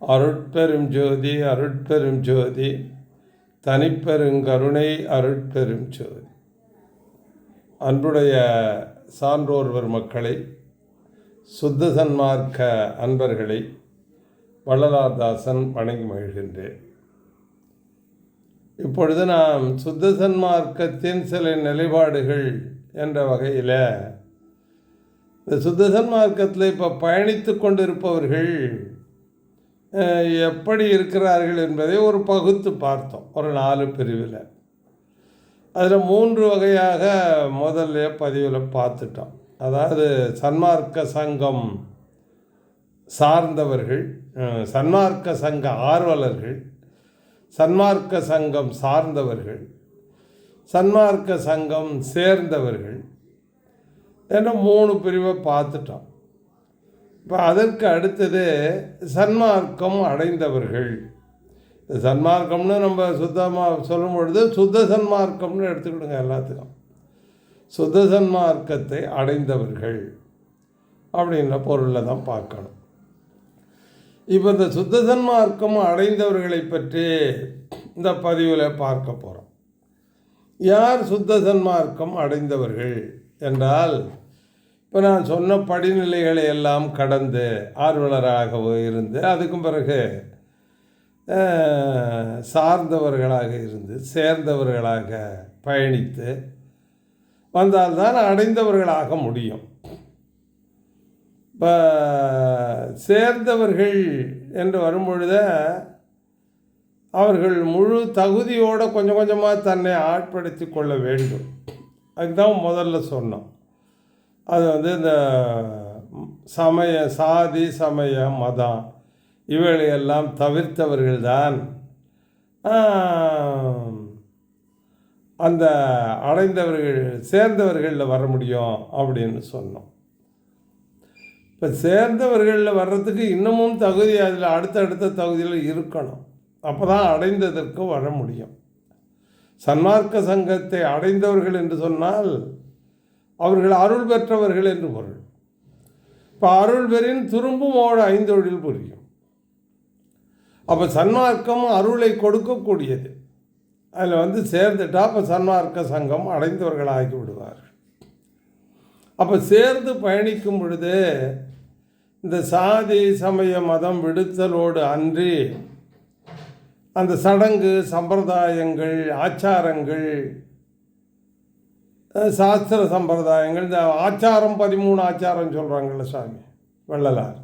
அருட்பெரும் ஜோதி அருட்பெரும் ஜோதி. தனிப்பெருங்கருணை அருட்பெரும் ஜோதி. அன்புடைய சான்றோர்வர் மக்களை சுத்த சன்மார்க்க அன்பர்களை வள்ளலார்தாசன் வணங்கி மகிழ்கின்றேன். இப்பொழுது நாம் சுத்த சன்மார்க்கத்தின் சில நிலைப்பாடுகள் என்ற வகையில் இந்த சுத்த சன்மார்க்கத்தில் இப்போ பயணித்து கொண்டிருப்பவர்கள் எப்படி இருக்கிறார்கள் என்பதை ஒரு பகுத்து பார்த்தோம் ஒரு நாலு பிரிவில். அதில் மூன்று வகையாக முதல்ல பதிவில் பார்த்துட்டோம். அதாவது சன்மார்க்க சங்கம் சார்ந்தவர்கள் சன்மார்க்க சங்க ஆர்வலர்கள் சன்மார்க்க சங்கம் சார்ந்தவர்கள் சன்மார்க்க சங்கம் சேர்ந்தவர்கள் என்ற மூணு பிரிவை பார்த்துட்டோம். இப்போ அதற்கு அடுத்தது சன்மார்க்கம் அடைந்தவர்கள். சன்மார்க்கம்னு நம்ம சுத்தமாக சொல்லும் பொழுது சுத்த சன்மார்க்கம்னு எடுத்துக்கிடுங்க எல்லாத்துக்கும். சுத்த சன்மார்க்கத்தை அடைந்தவர்கள் அப்படின்ற பொருளில் தான் பார்க்கணும். இப்போ இந்த சுத்த சன்மார்க்கம் அடைந்தவர்களை பற்றி இந்த பதிவில் பார்க்க போகிறோம் யார் சுத்த சன்மார்க்கம் அடைந்தவர்கள் என்றால் இப்போ நான் சொன்ன படிநிலைகளை எல்லாம் கடந்து ஆர்வலராக இருந்து அதுக்கும் பிறகு சார்ந்தவர்களாக இருந்து சேர்ந்தவர்களாக பயணித்து வந்தால்தான் அடைந்தவர்களாக முடியும். இப்போ சேர்ந்தவர்கள் என்று வரும்பொழுது அவர்கள் முழு தகுதியோடு கொஞ்சம் கொஞ்சமாக தன்னை ஆட்படுத்தி கொள்ள வேண்டும். அதுதான் முதல்ல சொன்னோம். அது வந்து இந்த சமய சாதி சமய மதம் இவைகளையெல்லாம் தவிர்த்தவர்கள்தான். தான் அந்த அடைந்தவர்கள் சேர்ந்தவர்களில் வர முடியும் அப்படின்னு சொன்னோம். இப்போ சேர்ந்தவர்களில் வர்றதுக்கு இன்னமும் தகுதி அதில் அடுத்தடுத்த தகுதியில் இருக்கணும். அப்போ தான் அடைந்ததற்கு வர முடியும். சன்மார்க்க சங்கத்தை அடைந்தவர்கள் என்று சொன்னால் அவர்கள் அருள் பெற்றவர்கள் என்று பொருள். இப்போ அருள் பெறின் திரும்புமோடு ஐந்தொழில் புரியும். அப்போ சன்மார்க்கம் அருளை கொடுக்கக்கூடியது. அதில் வந்து சேர்ந்துட்டா அப்போ சன்மார்க்க சங்கம் அடைந்தவர்களாகி விடுவார்கள். அப்போ சேர்ந்து பயணிக்கும் பொழுது இந்த சாதி சமய மதம் விடுத்தலோடு அன்றி அந்த சடங்கு சம்பிரதாயங்கள் ஆச்சாரங்கள் சாஸ்திர சம்பிரதாயங்கள் இந்த ஆச்சாரம் பதிமூணு ஆச்சாரம் சொல்கிறாங்கல்ல சாமி வள்ளலார்.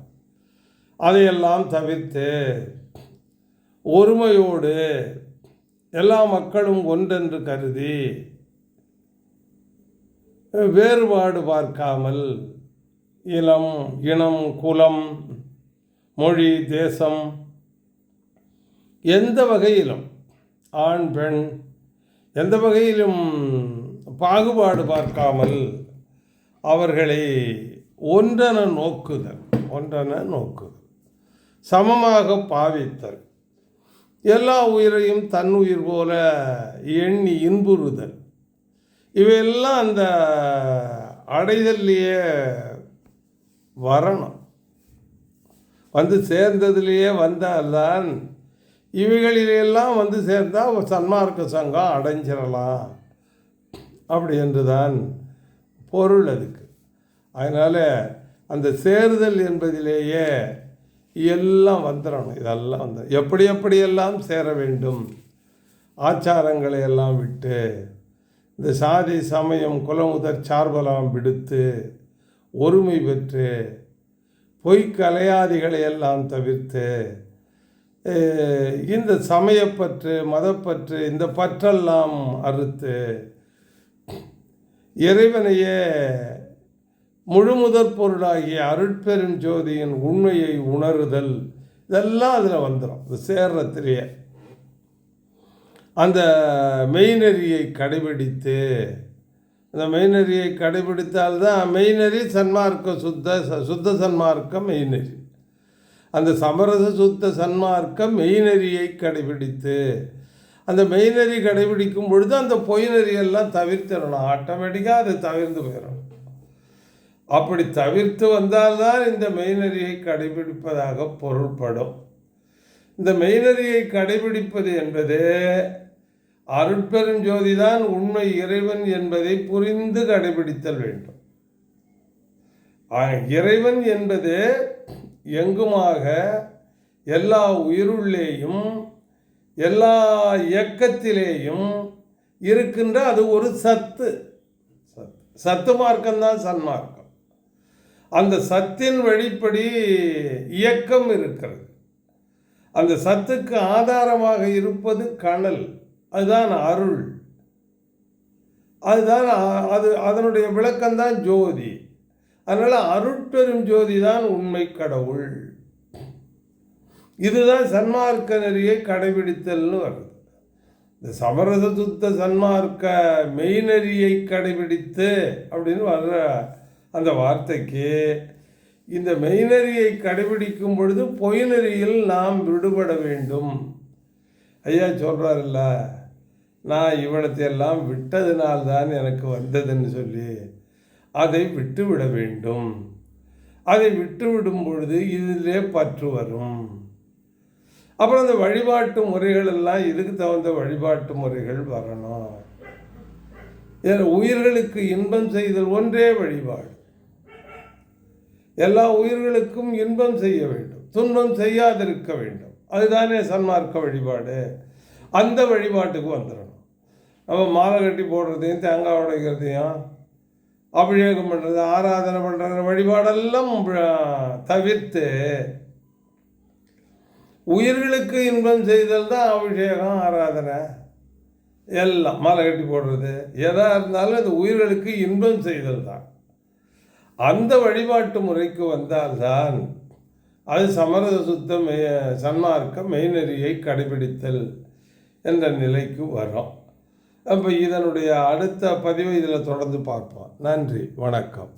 அதையெல்லாம் தவிர்த்து ஒருமையோடு எல்லா மக்களும் ஒன்றென்று கருதி வேறுபாடு பார்க்காமல் இளம் இனம் குலம் மொழி தேசம் எந்த வகையிலும் ஆண் பெண் எந்த வகையிலும் பாகுபாடு பார்க்காமல் அவர்களை ஒன்றென நோக்குதல் ஒன்றென நோக்குதல். சமமாக பாவித்தல். எல்லா உயிரையும் தன் உயிர் போல எண்ணி இன்புறுதல். இவையெல்லாம் அந்த அடைதல்லையே வரணும். வந்து சேர்ந்ததுலேயே வந்தால்தான் இவைகளிலெல்லாம் வந்து சேர்ந்தால் ஒரு சன்மார்க்க சங்கம் அடைஞ்சிடலாம் அப்படி என்று தான் பொருள் அதுக்கு. அதனால் அந்த சேருதல் என்பதிலேயே எல்லாம் வந்துடணும் இதெல்லாம் வந்து எப்படி எப்படியெல்லாம் சேர வேண்டும்? ஆச்சாரங்களை எல்லாம் விட்டு இந்த சாதி சமயம் குலமுதற் சார்பலாம் விடுத்து ஒருமை பெற்று பொய்க்கலையாதிகளை எல்லாம் தவிர்த்து இந்த சமயப்பற்று மதப்பற்று இந்த பற்றெல்லாம் அறுத்து இறைவனையே முழுமுதற் பொருளாகிய அருட்பெரும் ஜோதியின் உண்மையை உணருதல் இதெல்லாம் அதில் வந்துடும் இது சேர்றத்திலேயே அந்த மெய்நெறியை கடைபிடித்து அந்த மெய்நெறியை கடைபிடித்தால்தான் மெய்நெறி சன்மார்க்க சுத்த ச- சுத்த சன்மார்க்கம் மெய்நெறி. அந்த சமரச சுத்த சன்மார்க்கம் மெய்நெறியை கடைபிடித்து அந்த மெய்நெறி கடைபிடிக்கும் பொழுது அந்த பொய் நெறியெல்லாம் தவிர்த்திடணும். ஆட்டோமேட்டிக்காக அது தவிர்த்து போயிடும். அப்படி தவிர்த்து வந்தால்தான் இந்த மெய்நெறியை கடைபிடிப்பதாக பொருள்படும். இந்த மெய்நெறியை கடைபிடிப்பது என்பது அருட்பெருஞ்சோதிதான் உண்மை இறைவன் என்பதை புரிந்து கடைபிடித்தல் வேண்டும். இறைவன் என்பது எங்குமாக எல்லா உயிருள்ளேயும் எல்லா இயக்கத்திலேயும் இருக்கின்ற அது ஒரு சத்து. சத்து. சத்து மார்க்கம்தான் சன்மார்க்கம் அந்த சத்தின் வழிப்படி இயக்கம் இருக்கிறது. அந்த சத்துக்கு ஆதாரமாக இருப்பது கணல் அதுதான் அருள். அதுதான் அது அதனுடைய விளக்கம்தான் ஜோதி. அதனால் அருட்பெரும் ஜோதி தான் உண்மை கடவுள். இதுதான் சன்மார்க்க நெறியை கடைபிடித்தல்னு வருது. இந்த சமரச சுத்த சன்மார்க்க மெய்நெறியை கடைபிடித்து அப்படின்னு வர்ற அந்த வார்த்தைக்கு இந்த மெய்நெறியை கடைபிடிக்கும் பொழுது பொய்நெறியில் நாம் விடுபட வேண்டும். ஐயா சொல்கிறாருல்ல நான் இவனத்தையெல்லாம் விட்டதினால்தான் எனக்கு வந்ததுன்னு சொல்லி அதை விட்டுவிட வேண்டும். அதை விட்டுவிடும் பொழுது இதிலே பற்று வரும். அப்புறம் அந்த வழிபாட்டு முறைகள் எல்லாம் இதுக்கு தகுந்த வழிபாட்டு முறைகள் வரணும். ஏன்னா உயிர்களுக்கு இன்பம் செய்தல் ஒன்றே வழிபாடு. எல்லா உயிர்களுக்கும் இன்பம் செய்ய வேண்டும். துன்பம் செய்யாதிருக்க வேண்டும். அதுதானே சன்மார்க்க வழிபாடு. அந்த வழிபாட்டுக்கு வந்துடணும் நம்ம மாலை கட்டி போடுறதையும் தேங்காய் உடைக்கிறதையும் அபிஷேகம் பண்ணுறது ஆராதனை பண்ணுறது வழிபாடெல்லாம் தவிர்த்து உயிர்களுக்கு இன்பம் செய்தல் தான் அபிஷேகம் ஆராதனை. எல்லாம் மாலை கட்டி போடுறது. எதாக இருந்தாலும் அது உயிர்களுக்கு இன்பம் செய்தல் தான். அந்த வழிபாட்டு முறைக்கு வந்தால்தான் அது சமரச சுத்த சன்மார்க்க மெய்நெறியை கடைபிடித்தல் என்ற நிலைக்கு வரும். அப்போ இதனுடைய அடுத்த பதிவை இதில் தொடர்ந்து பார்ப்போம். நன்றி. வணக்கம்.